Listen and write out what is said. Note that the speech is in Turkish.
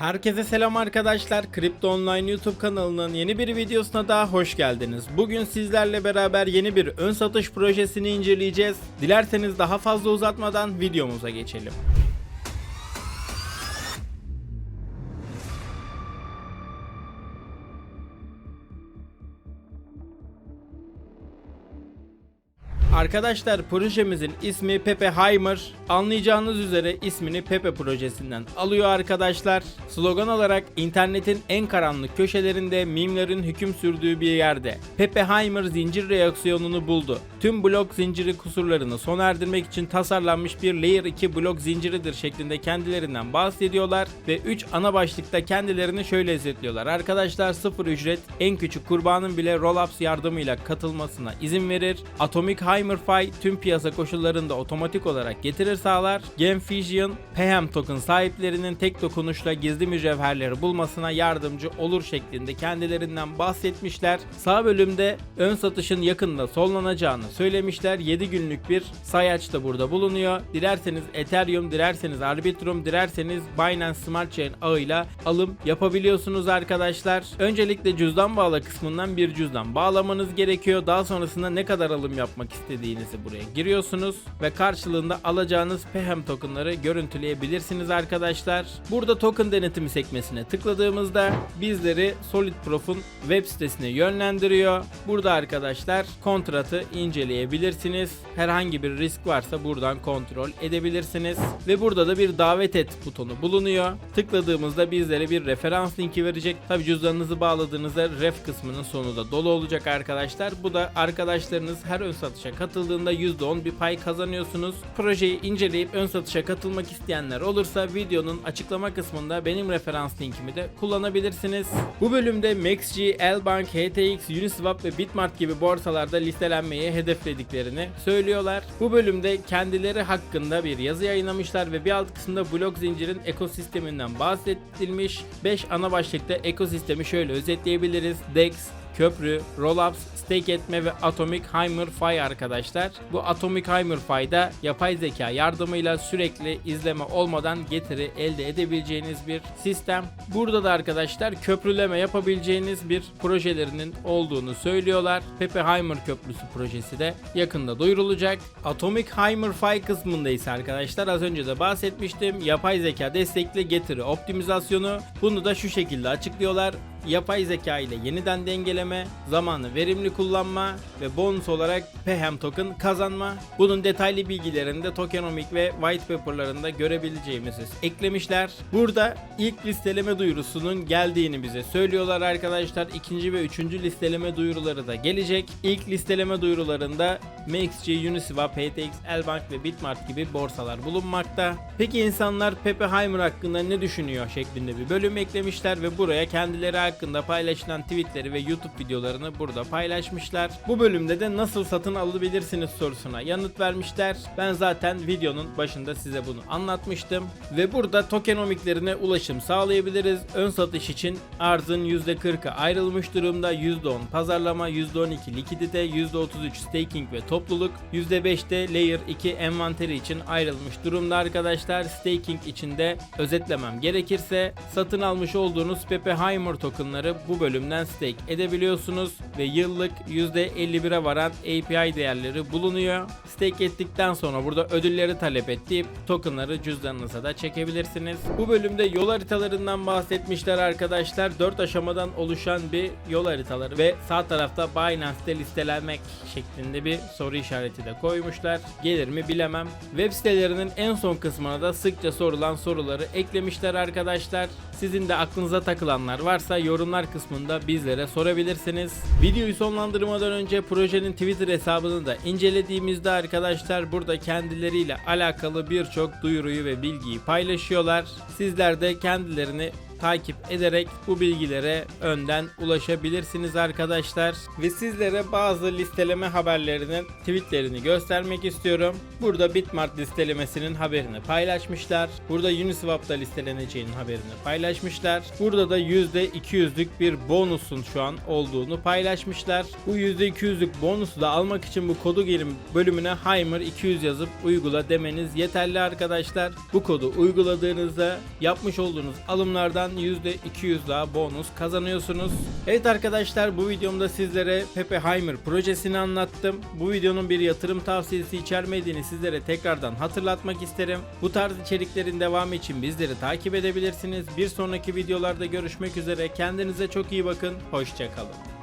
Herkese selam arkadaşlar. Kripto Online YouTube kanalının yeni bir videosuna daha hoş geldiniz. Bugün sizlerle beraber yeni bir ön satış projesini inceleyeceğiz. Dilerseniz daha fazla uzatmadan videomuza geçelim. Arkadaşlar projemizin ismi Pepe Heimer. Anlayacağınız üzere ismini Pepe projesinden alıyor arkadaşlar. Slogan olarak internetin en karanlık köşelerinde mimlerin hüküm sürdüğü bir yerde. Pepe Heimer zincir reaksiyonunu buldu. Tüm blok zinciri kusurlarını sona erdirmek için tasarlanmış bir Layer 2 blok zinciridir şeklinde kendilerinden bahsediyorlar ve 3 ana başlıkta kendilerini şöyle özetliyorlar. Arkadaşlar sıfır ücret en küçük kurbanın bile rollups yardımıyla katılmasına izin verir. Atomic HymerFi tüm piyasa koşullarında otomatik olarak getirir sağlar. Gemfusion, Pehem token sahiplerinin tek dokunuşla gizli mücevherleri bulmasına yardımcı olur şeklinde kendilerinden bahsetmişler. Sağ bölümde ön satışın yakında sonlanacağını söylemişler. 7 günlük bir sayaç da burada bulunuyor. Dilerseniz Ethereum, dilerseniz Arbitrum, dilerseniz Binance Smart Chain ağıyla alım yapabiliyorsunuz arkadaşlar. Öncelikle cüzdan bağla kısmından bir cüzdan bağlamanız gerekiyor. Daha sonrasında ne kadar alım yapmak istediğinizi buraya giriyorsunuz ve karşılığında alacağınız Pehem tokenları görüntüleyebilirsiniz arkadaşlar. Burada token denetimi sekmesine tıkladığımızda bizleri Solid Prof'un web sitesine yönlendiriyor. Burada arkadaşlar kontratı inceleyebilirsiniz. Herhangi bir risk varsa buradan kontrol edebilirsiniz. Ve burada da bir davet et butonu bulunuyor. Tıkladığımızda bizlere bir referans linki verecek. Tabi cüzdanınızı bağladığınızda ref kısmının sonu da dolu olacak arkadaşlar. Bu da arkadaşlarınız her ön satışa katıldığında %10 bir pay kazanıyorsunuz. Projeyi inceleyip ön satışa katılmak isteyenler olursa videonun açıklama kısmında benim referans linkimi de kullanabilirsiniz. Bu bölümde MaxG, Elbank, HTX, Uniswap ve Bitmart gibi borsalarda listelenmeyi hedeflediklerini söylüyorlar. Bu bölümde kendileri hakkında bir yazı yayınlamışlar ve bir alt kısımda blok zincirin ekosisteminden bahsedilmiş. 5 ana başlıkta ekosistemi şöyle özetleyebiliriz. DEX, köprü, rollups, stake etme ve Atomic HymerFi arkadaşlar. Bu Atomic HymerFi'da yapay zeka yardımıyla sürekli izleme olmadan getiri elde edebileceğiniz bir sistem. Burada da arkadaşlar köprüleme yapabileceğiniz bir projelerinin olduğunu söylüyorlar. Pepe Hymer Köprüsü projesi de yakında duyurulacak. Atomic HymerFi kısmında ise arkadaşlar az önce de bahsetmiştim. Yapay zeka destekli getiri optimizasyonu. Bunu da şu şekilde açıklıyorlar yapay zeka ile yeniden dengeleme, zamanı verimli kullanma ve bonus olarak Pehem token kazanma. Bunun detaylı bilgilerini de tokenomic ve white paper'larında görebileceğimizi eklemişler. Burada ilk listeleme duyurusunun geldiğini bize söylüyorlar arkadaşlar. İkinci ve üçüncü listeleme duyuruları da gelecek. İlk listeleme duyurularında MaxG, Uniswap, HTX, Elbank ve Bitmart gibi borsalar bulunmakta. Peki insanlar Pepe Heimer hakkında ne düşünüyor şeklinde bir bölüm eklemişler ve buraya kendileri hakkında paylaşılan tweetleri ve YouTube videolarını burada paylaşmışlar. Bu bölümde de nasıl satın alabilirsiniz sorusuna yanıt vermişler. Ben zaten videonun başında size bunu anlatmıştım. Ve burada tokenomiklerine ulaşım sağlayabiliriz. Ön satış için arzın %40'ı ayrılmış durumda. %10 pazarlama, %12 likidite, %33 staking ve topluluk, %5'te Layer 2 envanteri için ayrılmış durumda arkadaşlar. Staking içinde özetlemem gerekirse satın almış olduğunuz Pepe Heimer tokenları bu bölümden stake edebiliyorsunuz ve yıllık %51'e varan API değerleri bulunuyor. Stake ettikten sonra burada ödülleri talep et deyip tokenları cüzdanınıza da çekebilirsiniz. Bu bölümde yol haritalarından bahsetmişler arkadaşlar. 4 aşamadan oluşan bir yol haritaları ve sağ tarafta Binance'te listelenmek şeklinde bir soru işareti de koymuşlar. Gelir mi bilemem. Web sitelerinin en son kısmına da sıkça sorulan soruları eklemişler arkadaşlar. Sizin de aklınıza takılanlar varsa yorumlar kısmında bizlere sorabilirsiniz. Videoyu sonlandırmadan önce projenin Twitter hesabını da incelediğimizde arkadaşlar burada kendileriyle alakalı birçok duyuruyu ve bilgiyi paylaşıyorlar. Sizler de kendilerini takip ederek bu bilgilere önden ulaşabilirsiniz arkadaşlar. Ve sizlere bazı listeleme haberlerinin tweetlerini göstermek istiyorum. Burada Bitmart listelemesinin haberini paylaşmışlar. Burada Uniswap'ta listeleneceğinin haberini paylaşmışlar. Burada da %200'lük bir bonusun şu an olduğunu paylaşmışlar. Bu %200'lük bonusu da almak için bu kodu girin bölümüne Heimer 200 yazıp uygula demeniz yeterli arkadaşlar. Bu kodu uyguladığınızda yapmış olduğunuz alımlardan %200 daha bonus kazanıyorsunuz. Evet arkadaşlar bu videomda sizlere Pepe Heimer projesini anlattım. Bu videonun bir yatırım tavsiyesi içermediğini sizlere tekrardan hatırlatmak isterim. Bu tarz içeriklerin devamı için bizleri takip edebilirsiniz. Bir sonraki videolarda görüşmek üzere. Kendinize çok iyi bakın. Hoşçakalın.